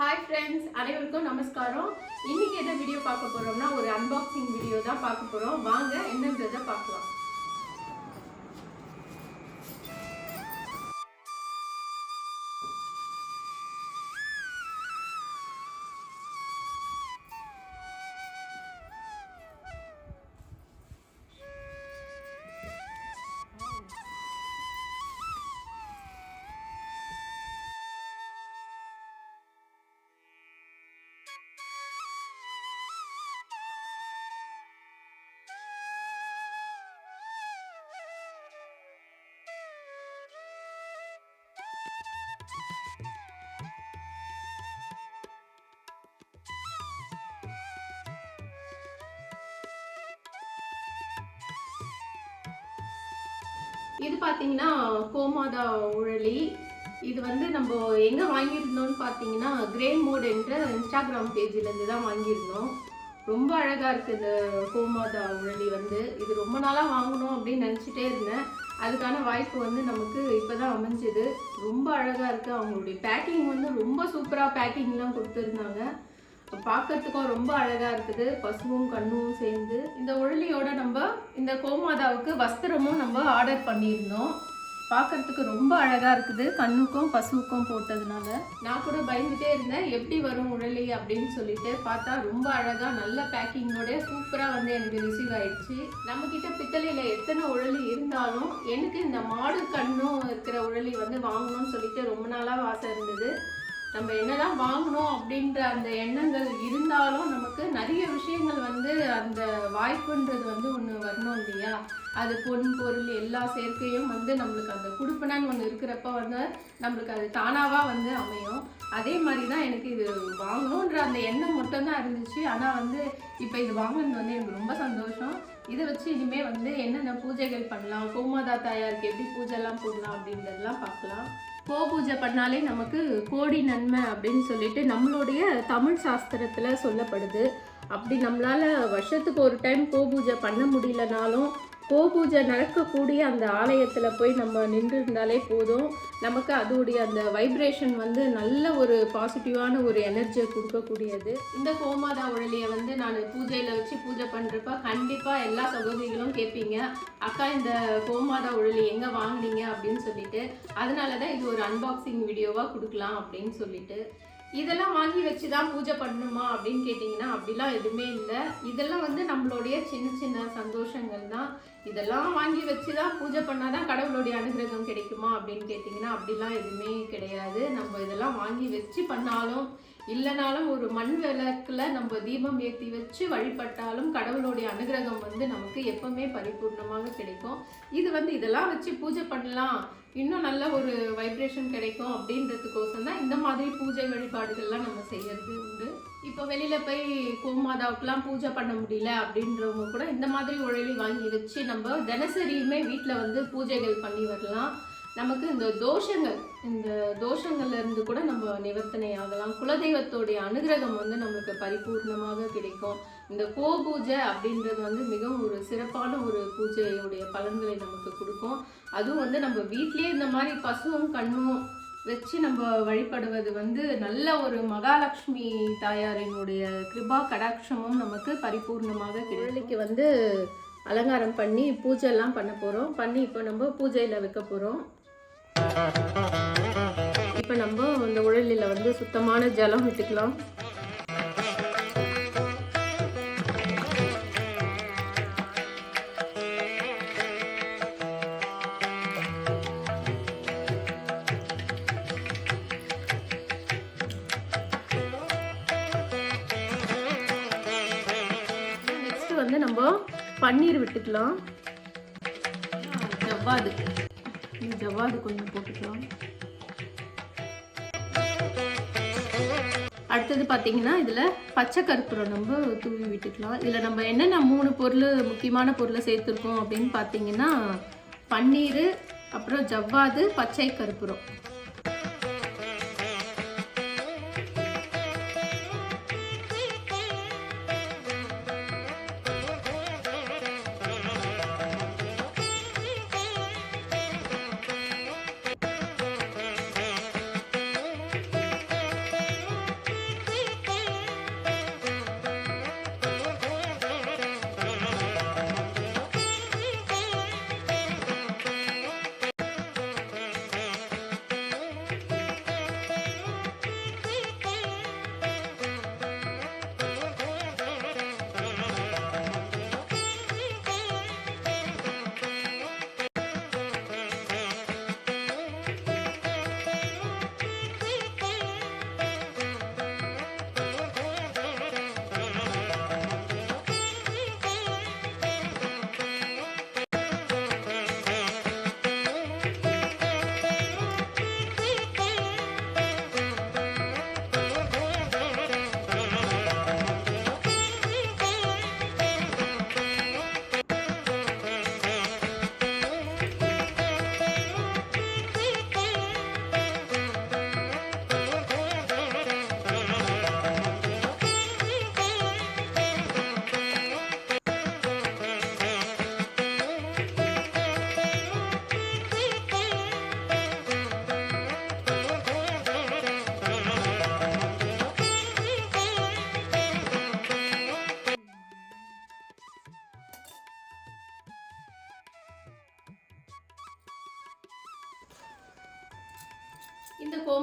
Hi friends அனைவருக்கும் நமஸ்காரம். இன்னைக்கு என்ன வீடியோ பார்க்க போறோம்னா ஒரு அன்பாக்சிங் வீடியோ தான் பார்க்க போறோம். வாங்க என்னன்றதை பார்க்கலாம். இது பார்த்தீங்கன்னா கோமாதா உழலி இது வந்து நம்ம எங்கே வாங்கியிருந்தோம்னு பார்த்தீங்கன்னா கிரே மோட் என்ற இன்ஸ்டாகிராம் பேஜிலேருந்து தான் வாங்கியிருந்தோம். ரொம்ப அழகாக இருக்குது இந்த கோமாதா உழலி வந்து. இது ரொம்ப நாளாக வாங்கணும் அப்படின்னு நினச்சிட்டே இருந்தேன். அதுக்கான வாய்ப்பு வந்து நமக்கு இப்போ தான் அமைஞ்சது. ரொம்ப அழகாக இருக்குது அவங்களுடைய பேக்கிங் வந்து ரொம்ப சூப்பராக பேக்கிங்லாம் கொடுத்துருந்தாங்க. பார்க்கறதுக்கும் ரொம்ப அழகாக இருக்குது. பசுவும் கண்ணும் சேர்ந்து இந்த உருளியோட நம்ம இந்த கோமாதாவுக்கு வஸ்திரமும் நம்ம ஆர்டர் பண்ணியிருந்தோம். பார்க்கறதுக்கு ரொம்ப அழகா இருக்குது. கண்ணுக்கும் பசுவுக்கும் போட்டதுனால. நான் கூட பயந்துட்டே இருந்தேன். எப்படி வரும் உடலி அப்படின்னு சொல்லிட்டு பார்த்தா ரொம்ப அழகா நல்ல பேக்கிங்கோட சூப்பரா வந்து எனக்கு ரிசீவ் ஆயிடுச்சு. நம்ம கிட்ட பித்தளையில எத்தனை உழலி இருந்தாலும் எனக்கு இந்த மாடு கண்ணும் இருக்கிற உழலி வந்து வாங்கணும்னு சொல்லிட்டு ரொம்ப நாளா ஆசை இருந்தது. நம்ம என்னதான் வாங்கணும் அப்படின்ற அந்த எண்ணங்கள் இருந்தாலும் நிறைய விஷயங்கள் வந்து அந்த வாய்ப்புன்றது வந்து ஒன்று வரணும் இல்லையா? அது பொன் பொருள் எல்லா சேர்க்கையும் வந்து நம்மளுக்கு அந்த குடுப்பனன்னு ஒன்று இருக்கிறப்ப வந்து நம்மளுக்கு அது தானாவாக வந்து அமையும். அதே மாதிரி தான் எனக்கு இது வாங்கணுன்ற அந்த எண்ணம் மட்டும்தான் இருந்துச்சு. ஆனால் வந்து இப்போ இது வாங்கினது வந்து எனக்கு ரொம்ப சந்தோஷம். இதை வச்சு இனிமேல் வந்து என்னென்ன பூஜைகள் பண்ணலாம்? கோமாதா தாயாருக்கு எப்படி பூஜைலாம் போடலாம் அப்படின்றதெல்லாம் பார்க்கலாம். கோ பூஜை பண்ணாலே நமக்கு கோடி நன்மை அப்படின்னு சொல்லிட்டு நம்மளுடைய தமிழ் சாஸ்திரத்தில் சொல்லப்படுது. அப்படி நம்மளால வருஷத்துக்கு ஒரு டைம் கோ பூஜை பண்ண முடியலனாலும் கோபூஜை நடக்கக்கூடிய அந்த ஆலயத்தில் போய் நம்ம நின்று இருந்தாலே போதும். நமக்கு அதோடைய அந்த வைப்ரேஷன் வந்து நல்ல ஒரு பாசிட்டிவான ஒரு எனர்ஜியை கொடுக்கக்கூடியது. இந்த கோமாதா உழலியை வந்து நான் பூஜையில் வச்சு பூஜை பண்ணுறப்ப கண்டிப்பாக எல்லா சகோதரிகளும் கேட்பீங்க அக்கா இந்த கோமாதா உழலி எங்கே வாங்குனீங்க? அப்படின்னு சொல்லிட்டு. அதனால தான் இது ஒரு அன்பாக்சிங் வீடியோவாக கொடுக்கலாம் அப்படின்னு சொல்லிட்டு. இதெல்லாம் வாங்கி வச்சு தான் பூஜை பண்ணணுமா அப்படின்னு கேட்டிங்கன்னா அப்படிலாம் எதுவுமே இல்லை. இதெல்லாம் வந்து நம்மளுடைய சின்ன சின்ன சந்தோஷங்கள் தான். இதெல்லாம் வாங்கி வச்சு தான் பூஜை பண்ணால் தான் கடவுளுடைய அனுகிரகம் கிடைக்குமா அப்படின்னு கேட்டிங்கன்னா அப்படிலாம் எதுவுமே கிடையாது. நம்ம இதெல்லாம் வாங்கி வச்சு பண்ணாலும் இல்லைனாலும் ஒரு மண் விளக்கில் நம்ம தீபம் ஏற்றி வச்சு வழிபட்டாலும் கடவுளுடைய அனுகிரகம் வந்து நமக்கு எப்பவுமே பரிபூர்ணமாக கிடைக்கும். இது வந்து இதெல்லாம் வச்சு பூஜை பண்ணலாம். இன்னும் நல்ல ஒரு வைப்ரேஷன் கிடைக்கும் அப்படின்றதுக்கோசம் தான் இந்த மாதிரி பூஜை வழிபாடுகள்லாம் நம்ம செய்யறது உண்டு. இப்போ வெளியில் போய் கோமாதாவுக்குலாம் பூஜை பண்ண முடியல அப்படின்றவங்க கூட இந்த மாதிரி உழலி வாங்கி வச்சு நம்ம தினசரியுமே வீட்டில் வந்து பூஜைகள் பண்ணி வரலாம். நமக்கு இந்த தோஷங்கள் இந்த தோஷங்கள்ல இருந்து கூட நம்ம நிவர்த்தனை ஆகலாம். குலதெய்வத்தோடைய அனுகிரகம் வந்து நம்மளுக்கு பரிபூர்ணமாக கிடைக்கும். இந்த கோ பூஜை அப்படின்றது வந்து மிகவும் ஒரு சிறப்பான ஒரு பூஜையுடைய பலன்களை நமக்கு கொடுக்கும். அதுவும் வந்து நம்ம வீட்லேயே இந்த மாதிரி பசுவும் கண்ணும் வச்சு நம்ம வழிபடுவது வந்து நல்ல ஒரு மகாலட்சுமி தாயாரினுடைய கிருபா கடாட்சமும் நமக்கு பரிபூர்ணமாக கிழலிக்கு வந்து அலங்காரம் பண்ணி பூஜை எல்லாம் பண்ண போகிறோம் பண்ணி இப்போ நம்ம பூஜையில் வைக்க போகிறோம் இப்போ நம்ம இந்த உழலில் வந்து சுத்தமான ஜலம் விட்டுக்கலாம் வந்து நம்ம பன்னீர் விட்டுக்கலாம். செவ்வாதுக்கு இந்த ஜவ்வாது கொஞ்சம் போட்டுக்கலாம். அடுத்தது பார்த்தீங்கன்னா இதில் பச்சை கற்பூரம் நம்ம தூவி விட்டுக்கலாம். இதில் நம்ம என்னென்ன மூணு பொருள் முக்கியமான பொருளை சேர்த்துருக்கோம் அப்படின்னு பார்த்தீங்கன்னா பன்னீர் அப்புறம் ஜவ்வாது பச்சை கற்பூரம்.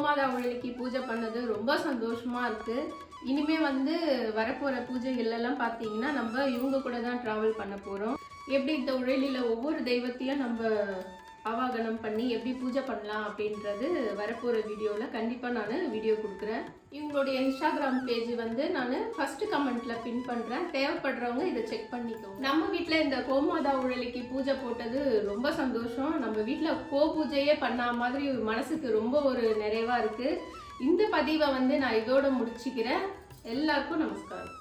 கோமாதா உழலிக்கு பூஜை பண்ணது ரொம்ப சந்தோஷமாக இருக்குது இனிமே வந்து வரப்போகிற பூஜைகள்லாம் பார்த்தீங்கன்னா நம்ம இவங்க கூட தான் ட்ராவல் பண்ண போகிறோம் எப்படி இந்த உழலில ஒவ்வொரு தெய்வத்தையும் நம்ம ஆவாகனம் பண்ணி எப்படி பூஜை பண்ணலாம் அப்படின்றது வரப்போகிற வீடியோவில் கண்டிப்பாக நான் வீடியோ கொடுக்குறேன். இவங்களுடைய இன்ஸ்டாகிராம் பேஜ் வந்து நான் ஃபஸ்ட்டு கமெண்ட்டில் பின் பண்ணுறேன் தேவைப்படுறவங்க இதை செக் பண்ணிக்கோங்க. நம்ம வீட்டில் இந்த கோமாதா உழலிக்கு பூஜை போட்டது ரொம்ப சந்தோஷம். நம்ம வீட்டில் கோ பூஜையே பண்ண மாதிரி மனசுக்கு ரொம்ப ஒரு நிறைவாக இருக்குது இந்த பதிவை வந்து நான் இதோட முடிச்சுக்கிறேன். எல்லாருக்கும் நமஸ்காரம்.